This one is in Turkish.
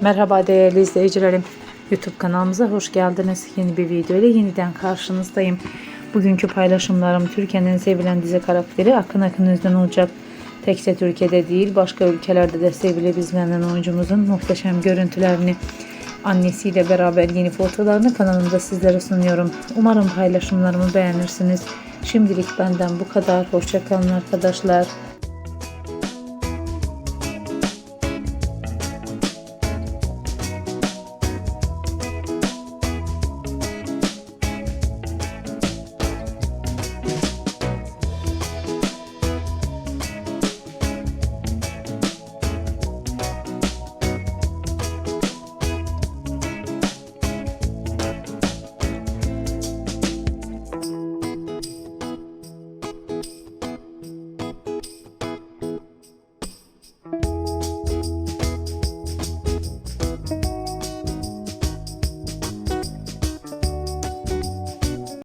Merhaba değerli izleyicilerim. YouTube kanalımıza hoş geldiniz. Yeni bir video ile yeniden karşınızdayım. Bugünkü paylaşımlarım Türkiye'nin sevilen dizi karakteri Akın Akın Özden olacak. Tekse Türkiye'de değil başka ülkelerde de sevilen oyuncumuzun muhteşem görüntülerini annesiyle beraber yeni fotoğraflarını kanalımda sizlere sunuyorum. Umarım paylaşımlarımı beğenirsiniz. Şimdilik benden bu kadar. Hoşçakalın arkadaşlar.